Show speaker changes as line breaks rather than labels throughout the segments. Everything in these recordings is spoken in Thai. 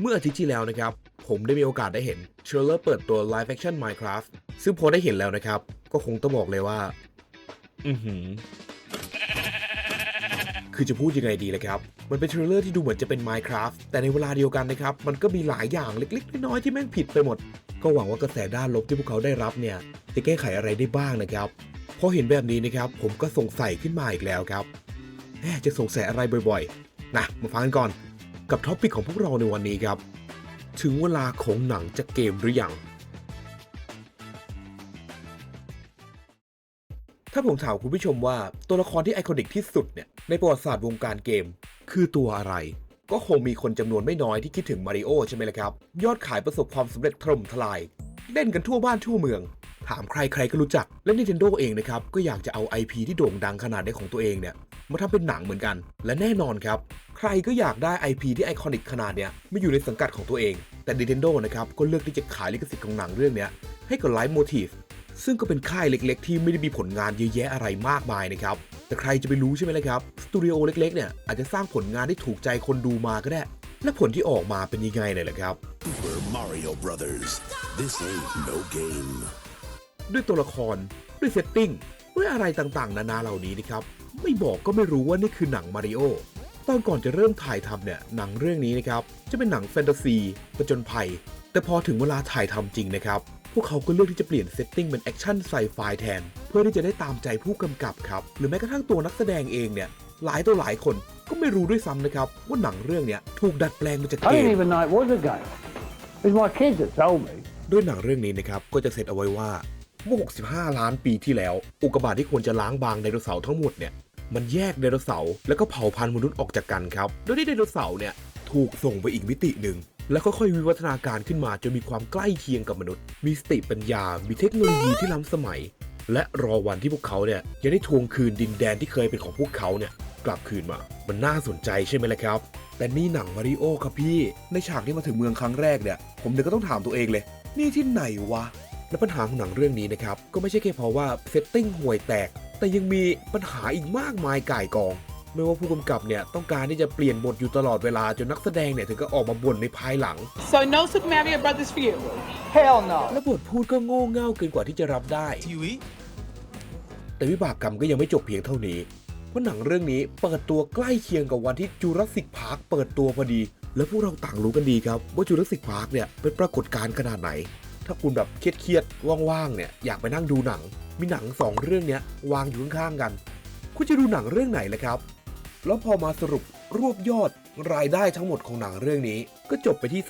เมื่ออาทิตย์ที่แล้วนะครับ ผมได้มีโอกาสได้เห็นเทรลเลอร์เปิดตัว Live Action Minecraft ซึ่งพอได้เห็นแล้วนะครับ ก็คงต้องบอกเลยว่า อือหือ คือจะพูดยังไงดีเลยครับ มันเป็นเทรลเลอร์ที่ดูเหมือนจะเป็น Minecraft แต่ในเวลาเดียวกันนะครับ มันก็มีหลายอย่างเล็กๆ น้อยๆที่แม่งผิดไปหมด ก็หวังว่ากระแสด้านลบที่พวกเขาได้รับเนี่ยจะแก้ไขอะไรได้บ้างนะครับพอเห็นแบบนี้นะครับผมก็สงสัยขึ้นมาอีกแล้วครับแหมจะสงสัยอะไรบ่อยๆนะมาฟังกันก่อน กับท็อปิกของพวกเราในวันนี้ครับ ถึงเวลาของหนังจะเกมหรือยัง ถ้าผมถามคุณผู้ชมว่าตัวละครที่ไอคอนิกที่สุดเนี่ยในประวัติศาสตร์วงการเกม คือตัวอะไร ก็คงมีคนจำนวนไม่น้อยที่คิดถึงมาริโอใช่ไหมล่ะครับ ยอดขายประสบความสำเร็จถล่มทลาย เล่นกันทั่วบ้านทั่วเมือง ถามใครใครก็รู้จัก และ Nintendo เองนะครับ ก็อยากจะเอา IP ที่โด่งดังขนาดนี้ของตัวเองเนี่ย มาทำเป็นหนังเหมือนกัน และแน่นอนครับ ใครก็อยากได้ IP ที่ไอคอนิกขนาดเนี้ยมาอยู่ในสังกัดของตัวเอง แต่ Nintendo นะครับก็เลือกที่จะขายลิขสิทธิ์ของหนังเรื่องเนี้ยให้กับ Live Motive ซึ่งก็เป็นค่ายเล็ก ๆ ที่ไม่ได้มีผลงานเยอะแยะอะไรมากมายนะครับ แต่ใครจะไปรู้ใช่ไหมล่ะครับ สตูดิโอเล็ก ๆ เนี่ย อาจจะสร้างผลงานที่ถูกใจคนดูมาก็ได้ และผลที่ออกมาเป็นยังไงเนี่ยแหละครับ
Super Mario Brothers. This ain't no game.
ด้วยตัวละคร ด้วยเซตติ้ง ด้วยอะไรต่างๆ นานาเหล่านี้นะครับ ไม่บอกก็ไม่รู้ว่านี่คือหนังมาริโอตอนก่อนจะเริ่มถ่ายทำเนี่ย หนังเรื่องนี้นะครับ จะเป็นหนังแฟนตาซีประจนภัย แต่พอถึงเวลาถ่ายทำจริงนะครับ พวกเขาก็เลือกที่จะเปลี่ยนเซตติ้งเป็นแอคชั่นไซไฟแทน เพื่อที่จะได้ตามใจผู้กำกับครับ หรือแม้กระทั่งตัวนักแสดงเองเนี่ย หลายตัวหลายคนก็ไม่รู้ด้วยซ้ำนะครับ ว่าหนังเรื่องเนี้ยถูกดัดแปลงมาจาก
I
เก
didn't
ม
even know it was a game. It was my kids that told me.
ด้วยหนังเรื่องนี้นะครับก็จะเซตเอาไว้ว่าเมื่อ 65 ล้านปีที่แล้ว อุกกาบาตที่ควรจะล้างบางไดโนเสาร์ทั้งหมดเนี่ยมันแยกไดโนเสาร์แล้วก็เผ่าพันธุ์มนุษย์ออกจากกันครับโดยที่ไดโนเสาร์เนี่ยถูกส่งไปอีกมิติหนึ่งแล้วค่อยๆวิวัฒนาการขึ้นมาจนมีความใกล้เคียงกับมนุษย์ มีสติปัญญา มีเทคโนโลยีที่ล้ำสมัย และรอวันที่พวกเขาเนี่ยจะได้ทวงคืนดินแดนที่เคยเป็นของพวกเขาเนี่ยกลับคืนมา มันน่าสนใจใช่ไหมล่ะครับ แต่นี่หนังมาริโอครับพี่ ในฉากที่มาถึงเมืองครั้งแรกเนี่ย ผมเดี๋ยวก็ต้องถามตัวเองเลย นี่ที่ไหนวะ และปัญหาของหนังเรื่องนี้นะครับ ก็ไม่ใช่แค่เพราะว่าเซตติ้งห่วยแตก แต่ยังมีปัญหาอีกมากมายก่ายกอง ไม่ว่าผู้กำกับเนี่ยต้องการที่จะเปลี่ยนบทอยู่ตลอดเวลาจนนักแสดงเนี่ยถึงก็ออกมาบ่นในภายหลัง
So no Super Mario Brothers for you.
Hell no.
และบทพูดก็โง่เง่าเกินกว่าที่จะรับได้
Do you eat?
แต่วิบากกรรมก็ยังไม่จบเพียงเท่านี้ เพราะหนังเรื่องนี้เปิดตัวใกล้เคียงกับวันที่จูราสสิกพาร์คเปิดตัวพอดี และพวกเราต่างรู้กันดีครับว่าจูราสสิกพาร์คเนี่ยเป็นปรากฏการณ์ขนาดไหน ถ้าคุณแบบเครียดๆว่างๆเนี่ยอยากไปนั่งดูหนัง มีหนังสองเรื่องเนี้ยวางอยู่ข้างๆกัน คุณจะดูหนังเรื่องไหนล่ะครับ แล้วพอมาสรุปรวบยอดรายได้ทั้งหมดของหนังเรื่องนี้ ก็จบไปที่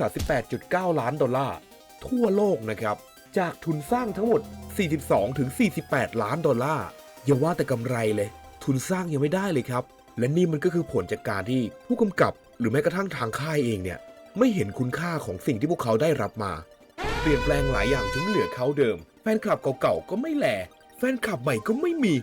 38.9 ล้านดอลลาร์ทั่วโลกนะครับจากทุนสร้างทั้งหมด 42ถึง48 ล้านดอลลาร์อย่าว่าแต่กำไรเลย ทุนสร้างยังไม่ได้เลยครับ และนี่มันก็คือผลจากการที่ผู้กำกับ หรือแม้กระทั่งทางค่ายเองเนี่ย ไม่เห็นคุณค่าของสิ่งที่พวกเขาได้รับมา เปลี่ยนแปลงหลายอย่างจนเหลือเขาเดิม แฟนคลับเก่าๆก็ไม่แหลแฟนคลับใหม่ก็ไม่มี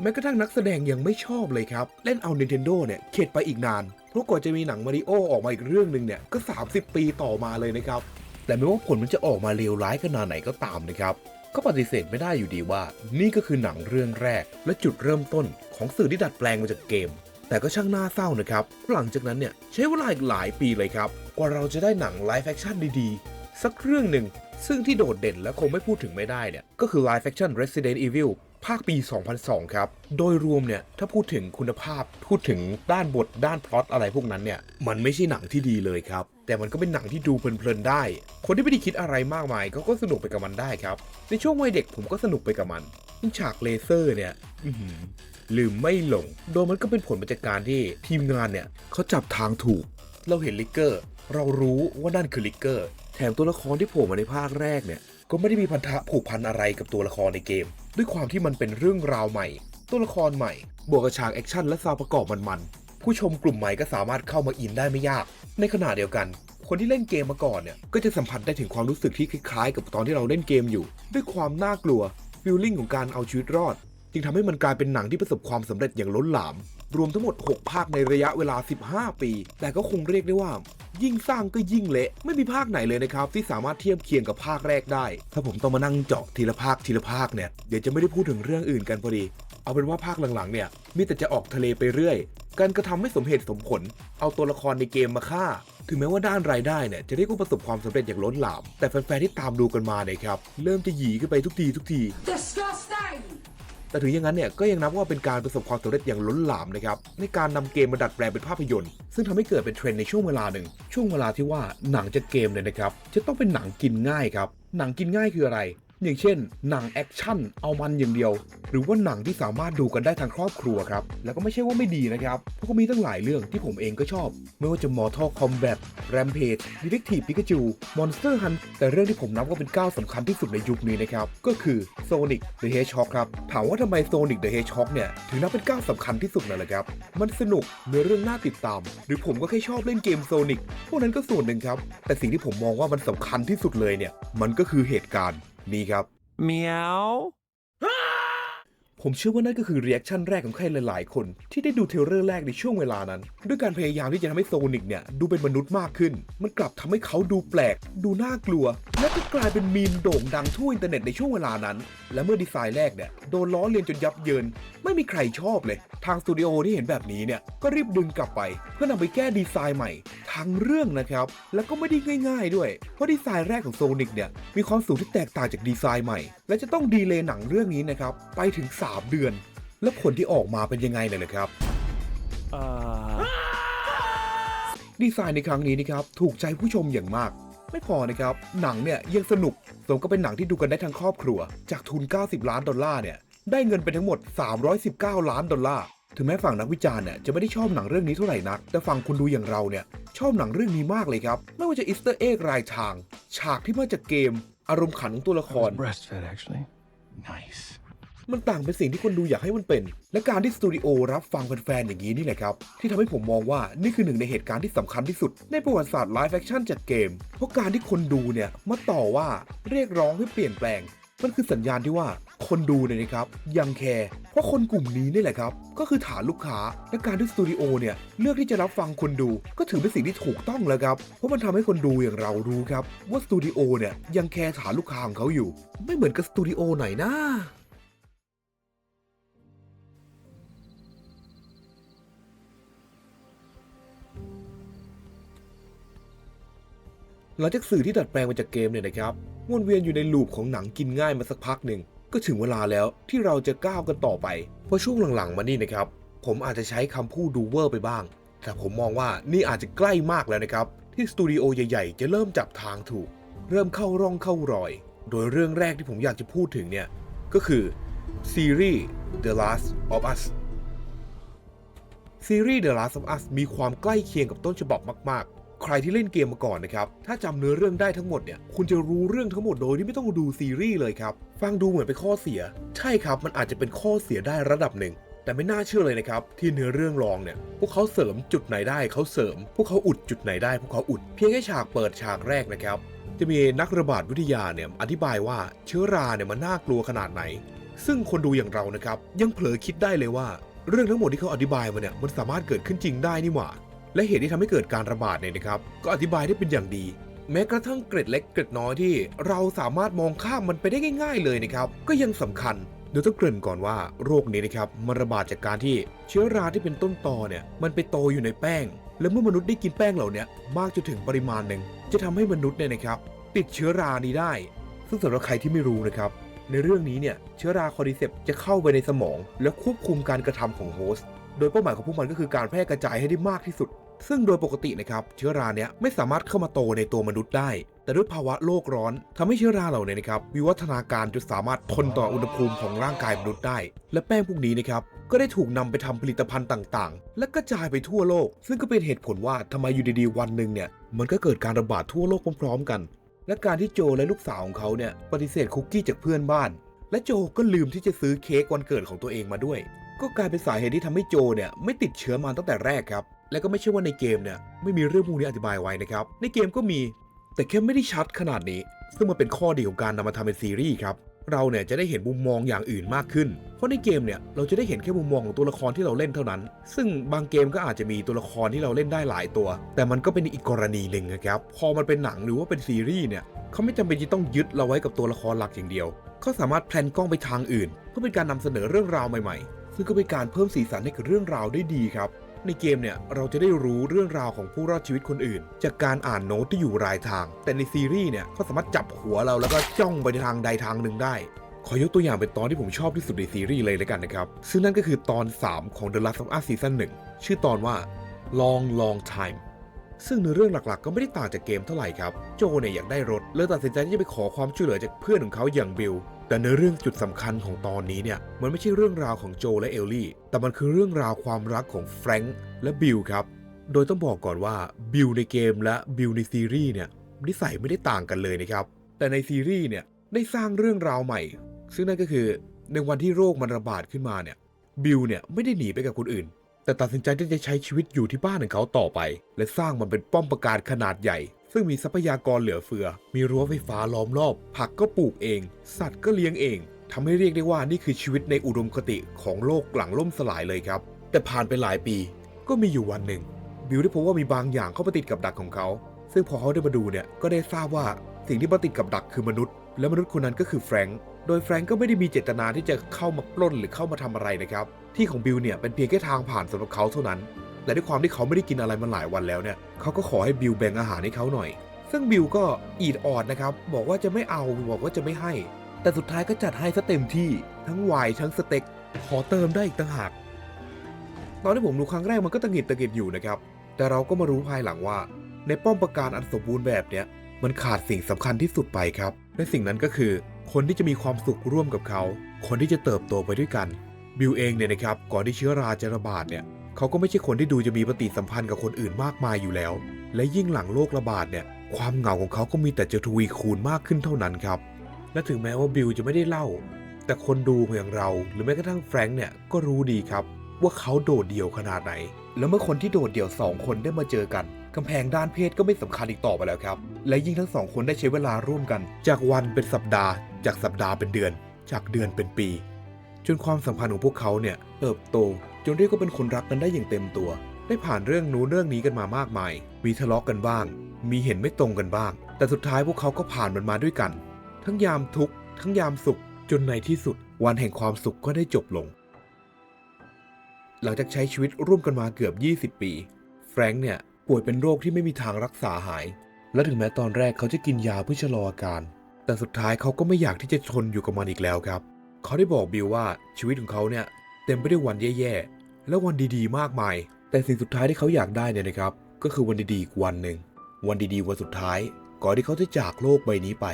แม้กระทั่งนักแสดงยังไม่ชอบเลยครับ เล่นเอา Nintendo เนี่ยเข็ดไปอีกนานเพราะกว่าจะมีหนังมาริโอออกมาอีกเรื่องหนึ่งเนี่ยก็ 30 ปีต่อมาเลยนะครับ แต่ไม่ว่าผลมันจะออกมาเลวร้ายขนาดไหนก็ตามนะครับก็ปฏิเสธไม่ได้อยู่ดีว่า นี่ก็คือหนังเรื่องแรก และจุดเริ่มต้นของสื่อที่ดัดแปลงมาจากเกม แต่ก็ช่างน่าเศร้านะครับ หลังจากนั้นเนี่ยใช้เวลาอีกหลายปีเลยครับ กว่าเราจะได้หนังไลฟ์แฟคชั่นดีๆ สักเรื่องหนึ่ง ซึ่งที่โดดเด่นและคงไม่พูดถึงไม่ได้เนี่ย ก็คือ Live Action Resident Evil ภาคปี 2002 ครับ โดยรวมเนี่ย ถ้าพูดถึงคุณภาพ พูดถึงด้านบท ด้านพล็อตอะไรพวกนั้นเนี่ย มันไม่ใช่หนังที่ดีเลยครับ แต่มันก็เป็นหนังที่ดูเพลินๆได้ คนที่ไม่ได้คิดอะไรมากมายเขาก็สนุกไปกับมันได้ครับ ในช่วงวัยเด็กผมก็สนุกไปกับมัน ฉากเลเซอร์เนี่ย ลืมไม่หลง โดยมันก็เป็นผลมาจากการที่ทีมงานเนี่ยเขาจับทางถูก เราเห็นลิกเกอร์ เรารู้ว่านั่นคือลิกเกอร์ แถมตัวละครที่โผล่มาในภาคแรกเนี่ย ก็ไม่ได้มีพันธะผูกพันอะไรกับตัวละครในเกม ด้วยความที่มันเป็นเรื่องราวใหม่ ตัวละครใหม่ บวกกับฉากแอคชั่นและซาวประกอบมันๆ ผู้ชมกลุ่มใหม่ก็สามารถเข้ามาอินได้ไม่ยาก ในขณะเดียวกันคนที่เล่นเกมมาก่อนเนี่ยก็จะสัมผัสได้ถึงความรู้สึกที่คล้ายๆ กับตอนที่เราเล่นเกมอยู่ ด้วยความน่ากลัวฟิลลิ่งของการเอาชีวิตรอด จึงทำให้มันกลายเป็นหนังที่ประสบความสำเร็จอย่างล้นหลาม รวมทั้งหมด 6 ภาคในระยะเวลา 15 ปี แต่ก็คงเรียกได้ว่า ยิ่งสร้างก็ยิ่งเละ ไม่มีภาคไหนเลยนะครับ ที่สามารถเทียบเคียงกับภาคแรกได้ ถ้าผมต้องมานั่งเจาะทีละภาคทีละภาคเนี่ยเดี๋ยวจะไม่ได้พูดถึงเรื่องอื่นกันพอดี เอาเป็นว่าภาคหลังๆเนี่ยมีแต่จะออกทะเลไปเรื่อย การกระทำไม่สมเหตุสมผล เอาตัวละครในเกมมาฆ่า ถึงแม้ว่าด้านรายได้เนี่ยจะเรียกว่าประสบความสำเร็จอย่างล้นหลาม แต่แฟนๆที่ตามดูกันมาเนี่ยครับเริ่มจะหยีขึ้นไปทุกทีทุกที
Disgusting!
แต่ถึงอย่างนั้นเนี่ยก็ยังนับว่าเป็นการประสบความสำเร็จอย่างล้นหลามนะครับในการนำเกมมาดัดแปลงเป็นภาพยนตร์ ซึ่งทำให้เกิดเป็นเทรนด์ในช่วงเวลาหนึ่ง ช่วงเวลาที่ว่าหนังจากเกมเนี่ยนะครับจะต้องเป็นหนังกินง่ายครับหนังกินง่ายคืออะไร อย่างเช่น หนังแอคชั่นเอามันอย่างเดียว หรือว่าหนังที่สามารถดูกันได้ทางครอบครัวครับ แล้วก็ไม่ใช่ว่าไม่ดีนะครับเพราะก็มีตั้งหลายเรื่องที่ผมเองก็ชอบ ไม่ว่าจะ Mortal Kombat Rampage Detective Pikachu Monster Hunt แต่เรื่องที่ผมนับว่าเป็นก้าวสำคัญที่สุดในยุคนี้นะครับ ก็คือ Sonic the Hedgehog ครับ ถามว่าทำไม Sonic the Hedgehog เนี่ย ถึงนับเป็นก้าวสำคัญที่สุดเลยล่ะครับ มันสนุกเนื้อเรื่องน่าติดตาม หรือผมก็แค่ชอบเล่นเกม Sonic พวกนั้นก็ส่วนหนึ่งครับ แต่สิ่งที่ผมมองว่ามันสำคัญที่สุดเลยเนี่ย มันก็คือเหตุการณ์ มีครับ
เมียว
ผมเชื่อว่านั่นก็คือเรีแอคชั่นแรกของใครหลายๆ คน ที่ได้ดูเทรลเลอร์แรกในช่วงเวลานั้น ด้วยการพยายามที่จะทำให้โซนิกเนี่ยดูเป็นมนุษย์มากขึ้น มันกลับทำให้เขาดูแปลก ดูน่ากลัว และก็กลายเป็นมีมโด่งดังทั่วอินเทอร์เน็ตในช่วงเวลานั้น และเมื่อดีไซน์แรกเนี่ยโดนล้อเลียนจนยับเยิน ไม่มีใครชอบเลย ทางสตูดิโอที่เห็นแบบนี้เนี่ยก็รีบดึงกลับไป เพื่อนำไปแก้ดีไซน์ใหม่ทางเรื่องนะครับแล้วก็ไม่ได้ง่าย ๆ ด้วยเพราะดีไซน์แรกของโซนิกเนี่ยมีความสูงที่แตกต่างจากดีไซน์ใหม่ และจะต้องดีเลย์หนังเรื่องนี้นะครับ ไปถึง 3 เดือน แล้วผลที่ออกมาเป็นยังไงเลยนะครับ
Uh.
ดีไซน์ในครั้งนี้นะครับถูกใจผู้ชมอย่างมาก ไม่พอนะครับ หนังเนี่ยยังสนุกสมกับเป็นหนังที่ดูกันได้ทั้งครอบครัว จากทุน 90 ล้านดอลลาร์เนี่ยได้เงินไปทั้งหมด 319 ล้านดอลลาร์ถึงแม้ฝั่งนักวิจารณ์เนี่ยจะไม่ได้ชอบหนังเรื่องนี้เท่าไหร่นัก แต่ฝั่งคนดูอย่างเราเนี่ยชอบหนังเรื่องนี้มากเลยครับ ไม่ว่าจะอิสเตอร์เอ็กรายทาง ฉากที่มาจากเกม อารมณ์ขันของตัวละคร
breastfed, actually.
Nice.
มันต่างเป็นสิ่งที่คนดูอยากให้มันเป็น และการที่สตูดิโอรับฟังแฟนๆอย่างนี้นี่แหละครับ ที่ทำให้ผมมองว่านี่คือหนึ่งในเหตุการณ์ที่สำคัญที่สุด ในประวัติศาสตร์ไลฟ์แฟคชั่นจากเกม เพราะการที่คนดูเนี่ยมาต่อว่าเรียกร้องให้เปลี่ยนแปลง มันคือสัญญาณที่ว่า คนดูเนี่ยนะครับยังแคร์เพราะคนกลุ่มนี้นี่แหละครับ ก็คือฐานลูกค้าและการที่สตูดิโอเนี่ยเลือกที่จะรับฟังคนดู ก็ถือเป็นสิ่งที่ถูกต้องแล้วครับ เพราะมันทำให้คนดูอย่างเรารู้ครับ ว่าสตูดิโอเนี่ยยังแคร์ฐานลูกค้าของเขาอยู่ ไม่เหมือนกับสตูดิโอไหนนะหลังจากสื่อที่ดัดแปลงมาจากเกมเนี่ยนะครับวนเวียนอยู่ในลูปของหนังกินง่ายมาสักพักหนึ่ง ก็ถึงเวลาแล้วที่เราจะก้าวกันต่อไป เพราะช่วงหลังๆมานี่นะครับ ผมอาจจะใช้คำพูดดูเวอร์ไปบ้าง แต่ผมมองว่านี่อาจจะใกล้มากแล้วนะครับ ที่สตูดิโอใหญ่ๆ จะเริ่มจับทางถูก เริ่มเข้าร่องเข้ารอย โดยเรื่องแรกที่ผมอยากจะพูดถึงเนี่ย ก็คือซีรีส์ The Last of Us ซีรีส์ The Last of Us มีความใกล้เคียงกับต้นฉบับมากๆ ใครที่เล่นเกมมาก่อนนะครับ ถ้าจำเนื้อเรื่องได้ทั้งหมดเนี่ย คุณจะรู้เรื่องทั้งหมดโดยที่ไม่ต้องดูซีรีส์เลยครับ ฟังดูเหมือนเป็นข้อเสีย ใช่ครับ มันอาจจะเป็นข้อเสียได้ระดับหนึ่ง แต่ไม่น่าเชื่อเลยนะครับ ที่เนื้อเรื่องรองเนี่ย พวกเขาเสริมจุดไหนได้เขาเสริม พวกเขาอุดจุดไหนได้พวกเขาอุด เพียงแค่ฉากเปิดฉากแรกนะครับ จะมีนักระบาดวิทยาเนี่ยอธิบายว่าเชื้อราเนี่ยมันน่ากลัวขนาดไหน ซึ่งคนดูอย่างเรานะครับยังเผลอคิดได้เลยว่า เรื่องทั้งหมดที่เขาอธิบายมาเนี่ยมันสามารถเกิดขึ้นจริงได้นี่หว่า และเหตุที่ทำให้เกิดการระบาดเนี่ยนะครับ ก็อธิบายได้เป็นอย่างดี แม้กระทั่งเกร็ดเล็กเกร็ดน้อยที่ เราสามารถมองข้ามมันไปได้ง่าย ๆ เลยนะครับ ก็ยังสำคัญเดี๋ยวต้องเกริ่นก่อนว่าโรคนี้นะครับมันระบาดจากการที่เชื้อราที่เป็นต้นตอเนี่ยมันไปโตอยู่ในแป้ง และเมื่อมนุษย์ได้กินแป้งเหล่านี้มากจนถึงปริมาณหนึ่งจะทำให้มนุษย์เนี่ยนะครับ ติดเชื้อรานี้ได้ ซึ่งสำหรับใครที่ไม่รู้นะครับ ในเรื่องนี้เนี่ยเชื้อราคอร์ดิเซปจะเข้าไปในสมอง และควบคุมการกระทำของโฮสต์โดยเป้าหมายของพวกมันก็คือการแพร่กระจายให้ได้มากที่สุด ซึ่งโดยปกตินะครับเชื้อราเนี้ยไม่สามารถเข้ามาโตในตัวมนุษย์ได้ แต่ด้วยภาวะโลกร้อนทำให้เชื้อราเหล่านี้นะครับวิวัฒนาการจนสามารถทนต่ออุณหภูมิของร่างกายมนุษย์ได้ และแป้งพวกนี้นะครับก็ได้ถูกนำไปทำผลิตภัณฑ์ต่างๆ และกระจายไปทั่วโลก ซึ่งก็เป็นเหตุผลว่าทำไมอยู่ดีๆวันหนึ่งเนี่ยมันก็เกิดการระบาดทั่วโลกพร้อม ๆ กัน และการที่โจและลูกสาวของเขาเนี่ยปฏิเสธคุกกี้จากเพื่อนบ้าน และโจก็ลืมที่จะซื้อเค้กวันเกิดของตัวเองมาด้วย ก็กลายเป็นสาเหตุที่ทำให้โจเนี่ยไม่ติดเชื้อมาตั้งแต่แรกครับ และก็ไม่ใช่ว่าในเกมเนี่ยไม่มีเรื่องพวกนี้อธิบายไว้นะครับ ในเกมก็มีแต่แค่ไม่ได้ชัดขนาดนี้ ซึ่งมันเป็นข้อดีของการนำมาทำเป็นซีรีส์ครับเราเนี่ยจะได้เห็นมุมมองอย่างอื่นมากขึ้น เพราะในเกมเนี่ยเราจะได้เห็นแค่มุมมองของตัวละครที่เราเล่นเท่านั้น ซึ่งบางเกมก็อาจจะมีตัวละครที่เราเล่นได้หลายตัว แต่มันก็เป็นอีกกรณีหนึ่งนะครับ พอมันเป็นหนังหรือว่าเป็นซีรีส์เนี่ยเขาไม่จำเป็นที่ต้องยึดเราไว้กับตัวละครหลักอย่างเดียว เขาสามารถแพลนกล้องไปทางอื่น เพื่อเป็นการนำเสนอเรื่องราวใหม่ๆ ซึ่งก็เป็นการเพิ่มสีสันให้กับเรื่องราวได้ดีครับ ในเกมเนี่ยเราจะได้รู้เรื่องราวของผู้รอดชีวิตคนอื่น จากการอ่านโน้ตที่อยู่รายทาง แต่ในซีรีส์เนี่ยเขาสามารถจับหัวเราแล้วก็จ้องไปในทางใดทางหนึ่งได้ ขอยกตัวอย่างเป็นตอนที่ผมชอบที่สุดในซีรีส์เลยแล้วกันนะครับ ซึ่งนั่นก็คือตอน 3 ของ The Last of Us Season 1 ชื่อตอนว่า Long Long Time ซึ่งเนื้อเรื่องหลักๆ ก็ไม่ได้ต่างจากเกมเท่าไหร่ครับ โจเนี่ยอยากได้รถเลยตัดสินใจที่จะไปขอความช่วยเหลือจากเพื่อนของเขาอย่างบิล แต่เนื้อเรื่องจุดสำคัญของตอนนี้เนี่ยมันไม่ใช่เรื่องราวของโจและเอลลี่ แต่มันคือเรื่องราวความรักของแฟรงค์และบิลครับโดยต้องบอกก่อนว่าบิลในเกมและบิลในซีรีส์เนี่ยนิสัยไม่ได้ต่างกันเลยนะครับแต่ในซีรีส์เนี่ยได้สร้างเรื่องราวใหม่ ซึ่งนั่นก็คือในวันที่โรคมันระบาดขึ้นมาเนี่ยบิลเนี่ยไม่ได้หนีไปกับคนอื่น แต่ตัดสินใจที่จะใช้ชีวิตอยู่ที่บ้านของเขาต่อไป และสร้างมันเป็นป้อมปราการขนาดใหญ่ ซึ่งมีทรัพยากรเหลือเฟือ มีรั้วไฟฟ้าล้อมรอบ ผักก็ปลูกเอง สัตว์ก็เลี้ยงเองทำให้เรียกได้ว่านี่คือชีวิตในอุดมคติของโลกหลังล่มสลายเลยครับ แต่ผ่านไปหลายปี ก็มีอยู่วันหนึ่ง บิลได้พบว่ามีบางอย่างเข้ามาติดกับดักของเขา ซึ่งพอเขาได้มาดูเนี่ยก็ได้ทราบว่าสิ่งที่มาติดกับดักคือมนุษย์ และมนุษย์คนนั้นก็คือแฟรงค์โดยแฟรงค์ก็ไม่ได้มีเจตนาที่จะเข้ามาปล้นหรือเข้ามาทำอะไรนะครับ ที่ของบิลเนี่ยเป็นเพียงแค่ทางผ่านสำหรับเขาเท่านั้น แต่ด้วยความที่เขาไม่ได้กินอะไรมาหลายวันแล้วเนี่ยเขาก็ขอให้บิลแบ่งอาหารให้เขาหน่อย ซึ่งบิลก็อีดออดนะครับบอกว่าจะไม่เอาบอกว่าจะไม่ให้ แต่สุดท้ายก็จัดให้ซะเต็มที่ทั้งไวน์ทั้งสเต็กขอเติมได้อีกต่างหากตอนที่ผมดูครั้งแรกมันก็ตะหิดตะหิดอยู่นะครับ แต่เราก็มารู้ภายหลังว่า ในป้อมปราการอันสมบูรณ์แบบเนี้ยมันขาดสิ่งสำคัญที่สุดไปครับและสิ่งนั้นก็คือคนที่จะมีความสุขร่วมกับเขา คนที่จะเติบโตไปด้วยกัน บิลเองเนี่ยนะครับ ก่อนที่เชื้อราจะระบาดเนี่ย เขาก็ไม่ใช่คนที่ดูจะมีปฏิสัมพันธ์กับคนอื่นมากมายอยู่แล้ว และยิ่งหลังโรคระบาดเนี่ย ความเหงาของเขาก็มีแต่จะทวีคูณมากขึ้นเท่านั้นครับ และถึงแม้ว่าบิลจะไม่ได้เล่า แต่คนดูอย่างเรา หรือแม้กระทั่งแฟรงค์เนี่ยก็รู้ดีครับว่าเขาโดดเดี่ยวขนาดไหน แล้วเมื่อคนที่โดดเดี่ยวสองคนได้มาเจอกันกำแพงด้านเพศก็ไม่สำคัญอีกต่อไปแล้วครับ และยิ่งทั้งสองคนได้ใช้เวลาร่วมกัน จากวันเป็นสัปดาห์ จากสัปดาห์เป็นเดือน จากเดือนเป็นปี จนความสัมพันธ์ของพวกเขาเนี่ยเติบโต จนเรียกว่าเป็นคนรักกันได้อย่างเต็มตัว ได้ผ่านเรื่องนู้นเรื่องนี้กันมามากมาย มีทะเลาะกันบ้าง มีเห็นไม่ตรงกันบ้าง แต่สุดท้ายพวกเขาก็ผ่านมันมาด้วยกัน ทั้งยามทุกข์ทั้งยามสุข จนในที่สุด วันแห่งความสุขก็ได้จบลง หลังจากใช้ชีวิตร่วมกันมาเกือบ 20 ปี แฟรงค์เนี่ยป่วยเป็นโรคที่ไม่มีทางรักษาหาย และถึงแม้ตอนแรกเขาจะกินยาเพื่อชะลออาการ แต่สุดท้ายเขาก็ไม่อยากที่จะทนอยู่กับมันอีกแล้วครับ เขาได้บอกบิลว่าชีวิตของเขาเนี่ย เต็มไปด้วยวันแย่ๆ และวันดีๆ มากมาย แต่สิ่งสุดท้ายที่เขาอยากได้เนี่ยนะครับ ก็คือวันดีๆอีกวันหนึ่ง วันดีๆ วันสุดท้าย ก่อนที่เขาจะจากโลกใบนี้ไป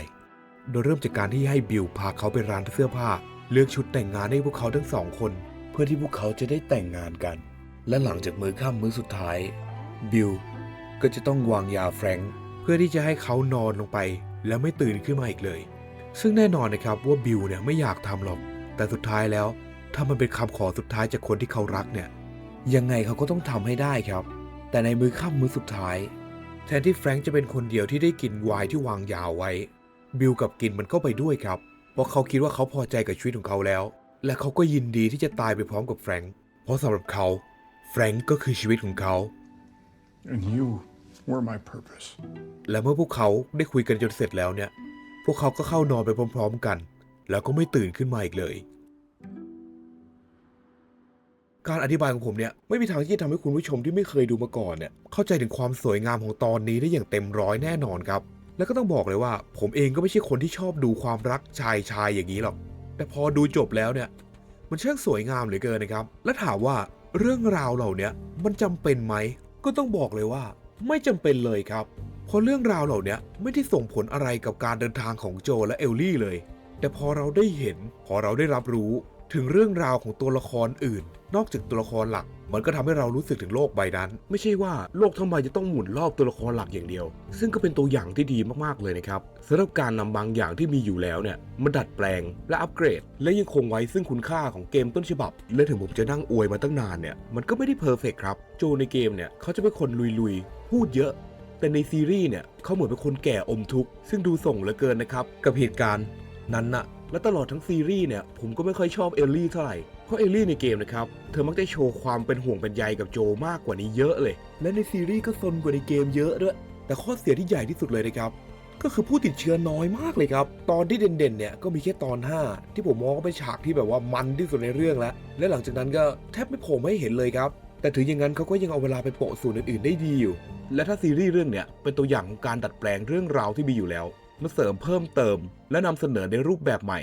โดยเริ่มจากการที่ให้บิลพาเขาไปร้านเสื้อผ้า เลือกชุดแต่งงานให้พวกเขาทั้งสองคน เพื่อที่พวกเขาจะได้แต่งงานกัน และหลังจากมื้อค่ำมื้อสุดท้าย บิลก็จะต้องวางยาแฟรงค์เพื่อที่จะให้เขานอนลงไป แล้วไม่ตื่นขึ้นมาอีกเลย ซึ่งแน่นอนนะครับว่าบิลเนี่ยไม่อยากทำหรอก แต่สุดท้ายแล้ว ถ้ามันเป็นคำขอสุดท้ายจากคนที่เขารักเนี่ย ยังไงเขาก็ต้องทำให้ได้ครับ แต่ในมื้อค่ำมื้อสุดท้าย แทนที่แฟรงค์จะเป็นคนเดียวที่ได้กินไวน์ที่วางยาไว้ บิลกับกินมันเข้าไปด้วยครับ เพราะเขาคิดว่าเขาพอใจกับชีวิตของเขาแล้ว และเขาก็ยินดีที่จะตายไปพร้อมกับแฟรงค์เพราะสำหรับเขาแฟรงค์ก็คือชีวิตของเขา
And you were my purpose.
และเมื่อพวกเขาได้คุยกันจนเสร็จแล้วเนี่ย พวกเขาก็เข้านอนไปพร้อม ๆ กัน แล้วก็ไม่ตื่นขึ้นมาอีกเลย การอธิบายของผมเนี่ยไม่มีทางที่จะทำให้คุณผู้ชมที่ไม่เคยดูมาก่อนเนี่ยเข้าใจถึงความสวยงามของตอนนี้ได้อย่างเต็มร้อยแน่นอนครับ แล้วก็ต้องบอกเลยว่า ผมเองก็ไม่ใช่คนที่ชอบดูความรักชายชายอย่างนี้หรอก แต่พอดูจบแล้วเนี่ยมันช่างสวยงามเหลือเกินนะครับ และถามว่าเรื่องราวเหล่านี้มันจำเป็นไหม ก็ต้องบอกเลยว่า ไม่จำเป็นเลยครับ เพราะเรื่องราวเหล่านี้ไม่ได้ส่งผลอะไรกับการเดินทางของโจและเอลลี่เลย แต่พอเราได้เห็น พอเราได้รับรู้ ถึงเรื่องราวของตัวละครอื่น นอกจากตัวละครหลัก มันก็ทำให้เรารู้สึกถึงโลกใบนั้น ไม่ใช่ว่าโลกทั้งใบจะต้องหมุนรอบตัวละครหลักอย่างเดียว ซึ่งก็เป็นตัวอย่างที่ดีมากๆเลยนะครับสำหรับการนำบางอย่างที่มีอยู่แล้วเนี่ยมาดัดแปลงและอัปเกรด และยังคงไว้ซึ่งคุณค่าของเกมต้นฉบับ และถึงผมจะนั่งอวยมาตั้งนานเนี่ยมันก็ไม่ได้เพอร์เฟกครับโจในเกมเนี่ยเขาจะเป็นคนลุยๆพูดเยอะแต่ในซีรีส์เนี่ยเขาเหมือนเป็นคนแก่อมทุกข์ซึ่งดูส่งเหลือเกินนะครับกับเหตุการณ์นั้นน่ะ และตลอดทั้งซีรีส์เนี่ยผมก็ไม่ค่อยชอบเอลลี่เท่าไหร่ เพราะเอลลี่ในเกมนะครับ เธอมักได้โชว์ความเป็นห่วงเป็นใยกับโจมากกว่านี้เยอะเลย และในซีรีส์ก็ซนกว่าในเกมเยอะด้วย แต่ข้อเสียที่ใหญ่ที่สุดเลยนะครับ ก็คือผู้ติดเชื้อน้อยมากเลยครับ ตอนที่เด่นๆเนี่ยก็มีแค่ตอน 5 ที่ผมมองว่าเป็นฉากที่แบบว่ามันที่สุดในเรื่องแล้ว และหลังจากนั้นก็แทบไม่โผล่ไม่เห็นเลยครับ แต่ถึงอย่างนั้นเขาก็ยังเอาเวลาไปโปะส่วนอื่นๆได้ดีอยู่ และถ้าซีรีส์เรื่องเนี้ยเป็นตัวอย่างของการดัดแปลงเรื่องราวที่มีอยู่แล้ว มาเสริมเพิ่มเติม และนำเสนอในรูปแบบใหม่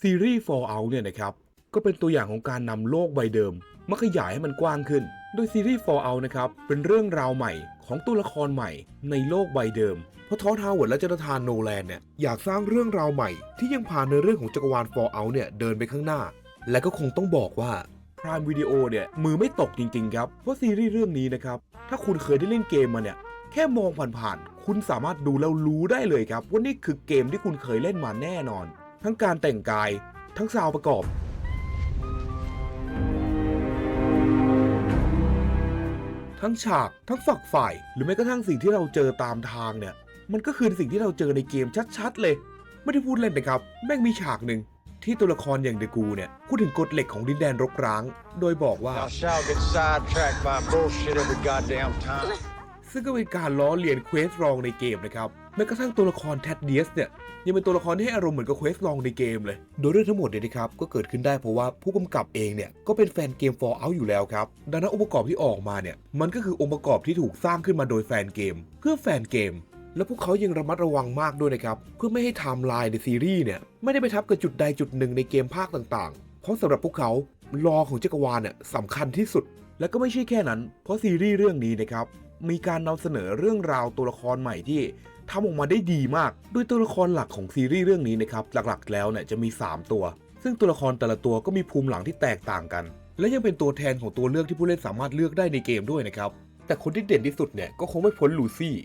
ซีรีส์ Fallout เนี่ยนะครับ ก็เป็นตัวอย่างของการนำโลกใบเดิม มาขยายให้มันกว้างขึ้น โดยซีรีส์ Fallout นะครับ เป็นเรื่องราวใหม่ของตัวละครใหม่ในโลกใบเดิม เพราะทอทาวเวิร์ดและจนทานโนแลนเนี่ยอยากสร้างเรื่องราวใหม่ ที่ยังพาในเรื่องของจักรวาล Fallout เนี่ยเดินไปข้างหน้า และก็คงต้องบอกว่า Prime Video เนี่ยมือไม่ตกจริงๆครับเพราะซีรีส์เรื่องนี้นะครับถ้าคุณเคยได้เล่นเกมมาเนี่ย แค่มองผ่านๆ คุณสามารถดูแล้วรู้ได้เลยครับ ว่านี่คือเกมที่คุณเคยเล่นมาแน่นอน ทั้งการแต่งกาย ทั้งซาวประกอบ ทั้งฉาก ทั้งฝักฝ่าย หรือแม้กระทั่งสิ่งที่เราเจอตามทางเนี่ย มันก็คือสิ่งที่เราเจอในเกมชัดๆเลย ไม่ได้พูดเล่นนะครับ แม่งมีฉากหนึ่งที่ตัวละครอย่างเดกูเนี่ย พูดถึงกฎเหล็กของดินแดนรกร้าง โดยบอกว่า ซึ่งก็เป็นการล้อเลียนเควสรองในเกมนะครับแม้กระทั่งตัวละครแทดเดียสเนี่ยยังเป็นตัวละครที่ให้อารมณ์เหมือนกับเควสรองในเกมเลย โดยเรื่องทั้งหมดเนี่ยนะครับก็เกิดขึ้นได้เพราะว่าผู้กำกับเองเนี่ยก็เป็นแฟนเกม Fallout อยู่แล้วครับ ดังนั้นองค์ประกอบที่ออกมาเนี่ยมันก็คือองค์ประกอบที่ถูกสร้างขึ้นมาโดยแฟนเกม เพื่อแฟนเกม และพวกเขายังระมัดระวังมากด้วยนะครับเพื่อไม่ให้ไทม์ไลน์ในซีรีส์เนี่ยไม่ได้ไปทับกับจุดใดจุดหนึ่งในเกมภาคต่างๆ เพราะสำหรับพวกเขาลอของจักรวาลเนี่ยสำคัญที่สุด และก็ไม่ใช่แค่นั้น เพราะซีรีส์เรื่องนี้นะครับ มีการนำเสนอเรื่องราวตัวละครใหม่ที่ทำออกมาได้ดีมากโดยตัวละครหลักของซีรีส์เรื่องนี้นะครับหลักๆ แล้วเนี่ยจะมี 3 ตัว ซึ่งตัวละครแต่ละตัวก็มีภูมิหลังที่แตกต่างกัน และยังเป็นตัวแทนของตัวเลือกที่ผู้เล่นสามารถเลือกได้ในเกมด้วยนะครับแต่คนที่เด่นที่สุดเนี่ยก็คงไม่พ้นลูซี่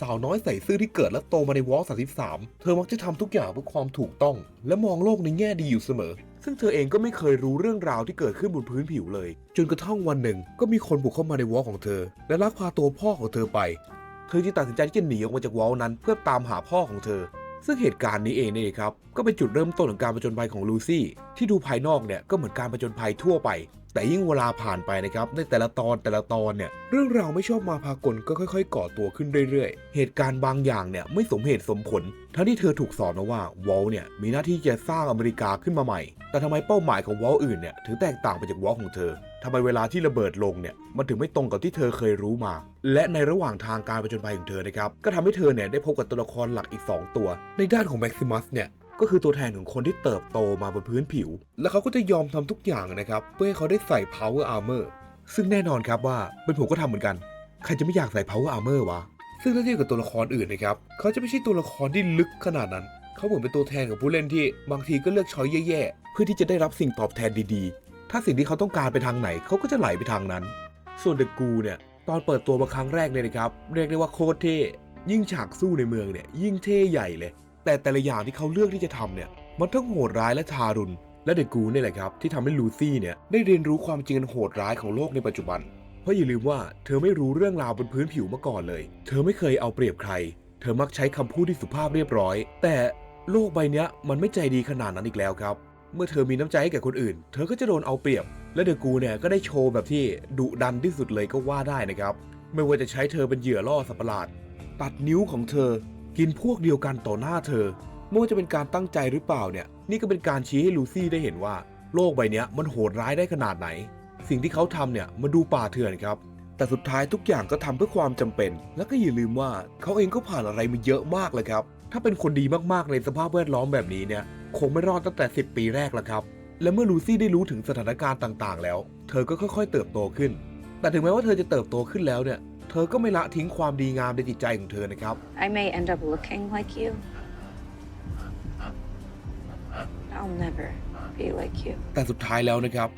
สาวน้อยใส่ซื่อที่เกิดและโตมาในวอล์ก33 เธอมักจะทำทุกอย่างเพื่อความถูกต้อง และมองโลกในแง่ดีอยู่เสมอ ซึ่งเธอเองก็ไม่เคยรู้เรื่องราวที่เกิดขึ้นบนพื้นผิวเลย จนกระทั่งวันหนึ่งก็มีคนบุกเข้ามาในวอลของเธอ และลักพาตัวพ่อของเธอไป เธอจึงตัดสินใจที่จะหนีออกมาจากวอลนั้นเพื่อตามหาพ่อของเธอ ซึ่งเหตุการณ์นี้เองนี่ครับก็เป็นจุดเริ่มต้นของการปะจนภัยของลูซี่ที่ดูภายนอกเนี่ยก็เหมือนการปะจนภัยทั่วไป แต่ยิ่งเวลาผ่านไปนะครับในแต่ละตอนแต่ละตอนเนี่ยเรื่องราวไม่ชอบมาพากลก็ค่อย ๆ ก่อตัวขึ้นเรื่อยๆ เหตุการณ์บางอย่างเนี่ยไม่สมเหตุสมผล ทั้งที่เธอถูกสอนมาว่าวอลเนี่ยมีหน้าที่จะสร้างอเมริกาขึ้นมาใหม่ แต่ทำไมเป้าหมายของวอลอื่นเนี่ยถึงแตกต่างไปจากวอลของเธอทำไมเวลาที่ระเบิดลงเนี่ยมันถึงไม่ตรงกับที่เธอเคยรู้มา และในระหว่างทางการผจญภัยของเธอนะครับก็ทำให้เธอเนี่ยได้พบกับตัวละครหลักอีก 2 ตัว ในด้านของแม็กซิมัสเนี่ย ก็คือตัวแทนของคนที่เติบโตมาบนพื้นผิว และเขาก็จะยอมทำทุกอย่างนะครับ เพื่อให้เขาได้ใส่ power armor ซึ่งแน่นอนครับว่าเป็นผมก็ทำเหมือนกัน ใครจะไม่อยากใส่ power armor วะ ซึ่งถ้าเทียบกับตัวละครอื่นนะครับเขาจะไม่ใช่ตัวละครที่ลึกขนาดนั้น เขาเหมือนเป็นตัวแทนของผู้เล่นที่ บางทีก็เลือกช้อยแย่ๆ เพื่อที่จะได้รับสิ่งตอบแทนดีๆ ถ้าสิ่งที่เขาต้องการไปทางไหนเขาก็จะไหลไปทางนั้น ส่วนเดอะกูเนี่ยตอนเปิดตัวมาครั้งแรกเนี่ยนะครับเรียกได้ว่าโคตรเท่ยิ่งฉากสู้ในเมืองเนี่ยยิ่งเท่ใหญ่เลย แต่แต่ละอย่างที่เขาเลือกที่จะทำเนี่ย มันทั้งโหดร้ายและทารุณ และเดอะกูนี่แหละครับ ที่ทำให้ลูซี่เนี่ยได้เรียนรู้ความจริงอันโหดร้ายของโลกในปัจจุบัน เพราะอย่าลืมว่าเธอไม่รู้เรื่องราวบนพื้นผิวมาก่อนเลย เธอไม่เคยเอาเปรียบใคร เธอมักใช้คำพูดที่สุภาพเรียบร้อย แต่โลกใบนี้มันไม่ใจดีขนาดนั้นอีกแล้วครับ เมื่อเธอมีน้ำใจให้แก่คนอื่น เธอก็จะโดนเอาเปรียบ และเดอะกูเนี่ยก็ได้โชว์แบบที่ดุดันที่สุดเลยก็ว่าได้นะครับ ไม่ว่าจะใช้เธอเป็นเหยื่อล่อสัตว์ประหลาด ตัดนิ้วของเธอ กินพวกเดียวกันต่อหน้าเธอไม่ว่าจะเป็นการตั้งใจหรือเปล่าเนี่ย นี่ก็เป็นการชี้ให้ลูซี่ได้เห็นว่า โลกใบนี้มันโหดร้ายได้ขนาดไหน สิ่งที่เขาทำเนี่ยมันดูป่าเถื่อนครับ แต่สุดท้ายทุกอย่างก็ทำเพื่อความจำเป็น และก็อย่าลืมว่าเขาเองก็ผ่านอะไรมาเยอะมากเลยครับ ถ้าเป็นคนดีมากๆในสภาพแวดล้อมแบบนี้เนี่ยคงไม่รอดตั้งแต่ 10 ปีแรกแล้วครับ และเมื่อลูซี่ได้รู้ถึงสถานการณ์ต่างๆ แล้ว เธอก็ค่อย ๆ เติบโตขึ้น แต่ถึงแม้ว่าเธอจะเติบโตขึ้นแล้วเนี่ย เธอก็ไม่ละทิ้งความดีงามในจิตใจของเธอนะครับ
I may end up looking like you. I'll never be like you.
แต่สุดท้ายแล้วนะครับ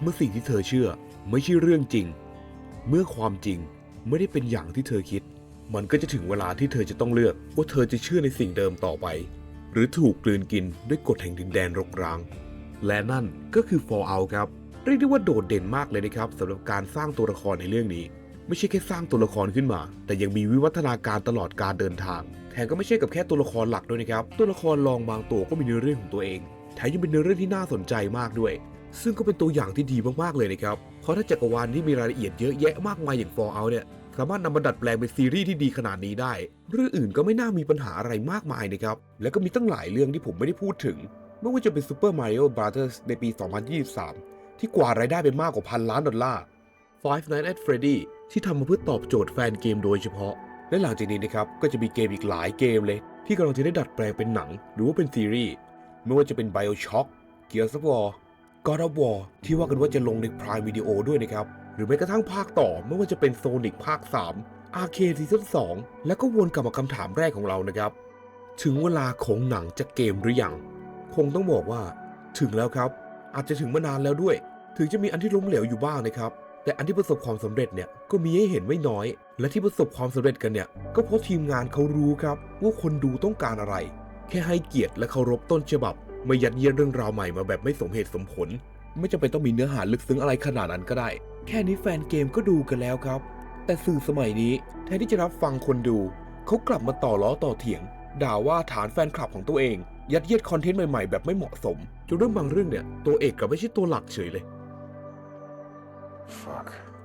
เมื่อสิ่งที่เธอเชื่อไม่ใช่เรื่องจริง เมื่อความจริงไม่ได้เป็นอย่างที่เธอคิด มันก็จะถึงเวลาที่เธอจะต้องเลือกว่าเธอจะเชื่อในสิ่งเดิมต่อไป หรือถูกกลืนกินด้วยกฎแห่งดินแดนรกร้าง และนั่นก็คือ Fallout ครับ เรียกได้ว่าโดดเด่นมากเลยนะครับสำหรับการสร้างตัวละครในเรื่องนี้ ไม่ใช่แค่สร้างตัวละครขึ้นมา แต่ยังมีวิวัฒนาการตลอดการเดินทาง แถมก็ไม่ใช่กับแค่ตัวละครหลักด้วยนะครับ ตัวละครรองบางตัวก็มีเนื้อเรื่องของตัวเอง แถมยังเป็นเนื้อเรื่องที่น่าสนใจมากด้วย ซึ่งก็เป็นตัวอย่างที่ดีมากๆเลยนะครับ เพราะถ้าจักรวาลที่มีรายละเอียดเยอะแยะมากมายอย่าง Fallout เนี่ย สามารถนำมาดัดแปลงเป็นซีรีส์ที่ดีขนาดนี้ได้ เรื่องอื่นก็ไม่น่ามีปัญหาอะไรมากมายนะครับ แล้วก็มีตั้งหลายเรื่องที่ผมไม่ได้พูดถึง ไม่ว่าจะเป็น Super Mario Bros. ในปี 2023 ที่กวารายได้ไปมากกว่าพันล้านดอลลาร์ Five Nights at Freddy ที่ทำมาเพื่อตอบโจทย์แฟนเกมโดยเฉพาะ และหลังจากนี้นะครับก็จะมีเกมอีกหลายเกมเลย ที่กำลังจะได้ดัดแปลงเป็นหนัง หรือว่าเป็นซีรีส์ไม่ว่าจะเป็น Bioshock Gears of War God of War ที่ว่ากันว่าจะลงใน Prime Video ด้วยนะครับ หรือแม้กระทั่งภาคต่อไม่ว่าจะเป็น Sonic ภาค 3 Arcade Season 2 แล้วก็วนกลับมาคำถามแรกของเรานะครับ ถึงเวลาของหนังจะเกมหรือยัง คงต้องบอกว่า ถึงแล้วครับ อาจจะถึงมานานแล้วด้วย ถึงจะมีอันที่ล้มเหลวอยู่บ้างนะครับ แต่อันที่ประสบความสำเร็จเนี่ยก็มีให้เห็นไม่น้อย และที่ประสบความสำเร็จกันเนี่ยก็เพราะทีมงานเขารู้ครับว่าคนดูต้องการอะไร แค่ให้เกียรติและเคารพต้นฉบับ ไม่ยัดเยียดเรื่องราวใหม่มาแบบไม่สมเหตุสมผล ไม่จำเป็นต้องมีเนื้อหาลึกซึ้งอะไรขนาดนั้นก็ได้ แค่นี้แฟนเกมก็ดูกันแล้วครับ แต่สื่อสมัยนี้แทนที่จะรับฟังคนดูเขากลับมาต่อล้อต่อเถียง ด่าว่าฐานแฟนคลับของตัวเอง ยัดเยียดคอนเทนต์ใหม่ๆ แบบไม่เหมาะสมจนเรื่องบางเรื่องเนี่ยตัวเอกกับไม่ใช่ตัวหลักเฉยเลย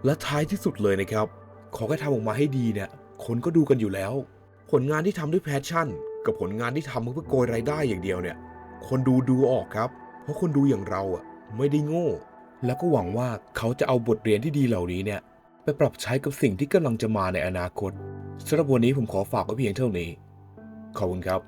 และท้ายที่สุดเลยนะครับ ขอแค่ทำออกมาให้ดีเนี่ย คนก็ดูกันอยู่แล้ว ผลงานที่ทำด้วยแพชชั่น กับผลงานที่ทำเพื่อโกยรายได้อย่างเดียวเนี่ย คนดูดูออกครับ เพราะคนดูอย่างเราอะไม่ได้โง่ แล้วก็หวังว่าเขาจะเอาบทเรียนที่ดีเหล่านี้เนี่ย ไปปรับใช้กับสิ่งที่กำลังจะมาในอนาคตสำหรับวันนี้ผมขอฝากไว้เพียงเท่านี้ ขอบคุณครับ